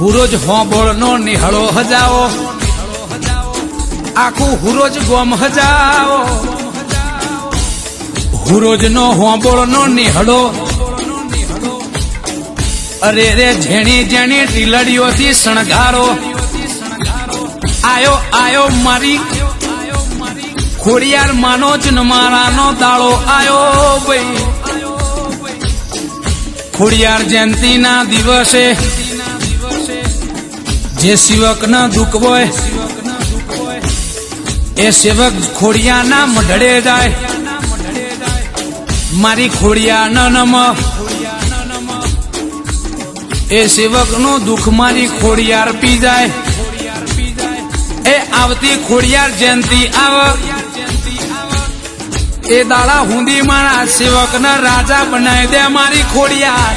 હુરોજ હોંબોળનો નિહળો હજાઓ આખું હુરોજ ગોમ હજાઓ હુરોજનો હોંબોળનો નિહળો. અરે રે ઝેણી ઝેણી ટીલડીઓથી શણગારો. આયો આયો મારી. ખોડિયાર માનો જ મારાનો દાળો આયો ભાઈ. ખોડિયાર જયંતિના દિવસે જે સેવકના દુઃખ હોય, એ સેવક ખોડિયાના મઢડે જાય. મારી ખોડિયા ન નમ, એ સેવકનું દુઃખ મારી ખોડિયાર પી જાય. એ આવતી ખોડિયાર જયંતિ આવ, એ દાડા હુંદી મારા સેવકના રાજા બનાવી દે મારી ખોડિયાર.